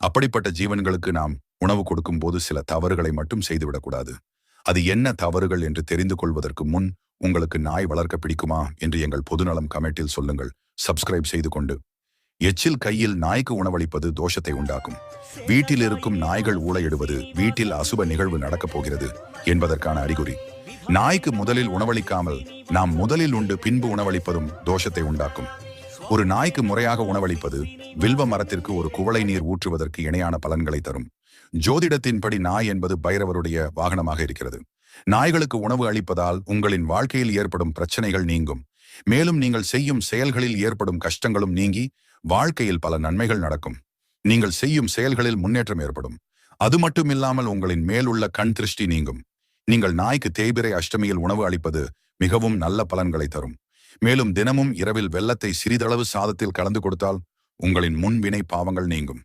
அப்படிப்பட்ட ஜீவன்களுக்கு நாம் உணவு கொடுக்கும் போது சில தவறுகளை மட்டும் செய்துவிடக்கூடாது. அது என்ன தவறுகள் என்று தெரிந்து கொள்வதற்கு முன் உங்களுக்கு நாய் வளர்க்க பிடிக்குமா என்று எங்கள் பொதுநலம் கமெண்டில் சொல்லுங்கள். சப்ஸ்கிரைப் செய்து கொண்டு எச்சில் கையில் நாய்க்கு உணவளிப்பது தோஷத்தை உண்டாக்கும். வீட்டில் இருக்கும் நாய்கள் ஊழையிடுவது வீட்டில் அசுப நிகழ்வு நடக்கப் போகிறது என்பதற்கான அறிகுறி. நாய்க்கு முதலில் உணவளிக்காமல் நாம் முதலில் உண்டு பின்பு உணவளிப்பதும் தோஷத்தை உண்டாக்கும். ஒரு நாய்க்கு முறையாக உணவளிப்பது வில்வ மரத்திற்கு ஒரு குவளை நீர் ஊற்றுவதற்கு இணையான பலன்களை தரும். ஜோதிடத்தின்படி நாய் என்பது பைரவருடைய வாகனமாக இருக்கிறது. நாய்களுக்கு உணவு அளிப்பதால் உங்களின் வாழ்க்கையில் ஏற்படும் பிரச்சனைகள் நீங்கும். மேலும் நீங்கள் செய்யும் செயல்களில் ஏற்படும் கஷ்டங்களும் நீங்கி வாழ்க்கையில் பல நன்மைகள் நடக்கும். நீங்கள் செய்யும் செயல்களில் முன்னேற்றம் ஏற்படும். அது மட்டுமில்லாமல் உங்களின் மேலுள்ள கண் திருஷ்டி நீங்கும். நீங்கள் நாய்க்கு தேய்பிரை அஷ்டமியில் உணவு அளிப்பது மிகவும் நல்ல பலன்களை தரும். மேலும் தினமும் இரவில் வெள்ளத்தை சிறிதளவு சாதத்தில் கலந்து கொடுத்தால் உங்களின் முன்வினை பாவங்கள் நீங்கும்.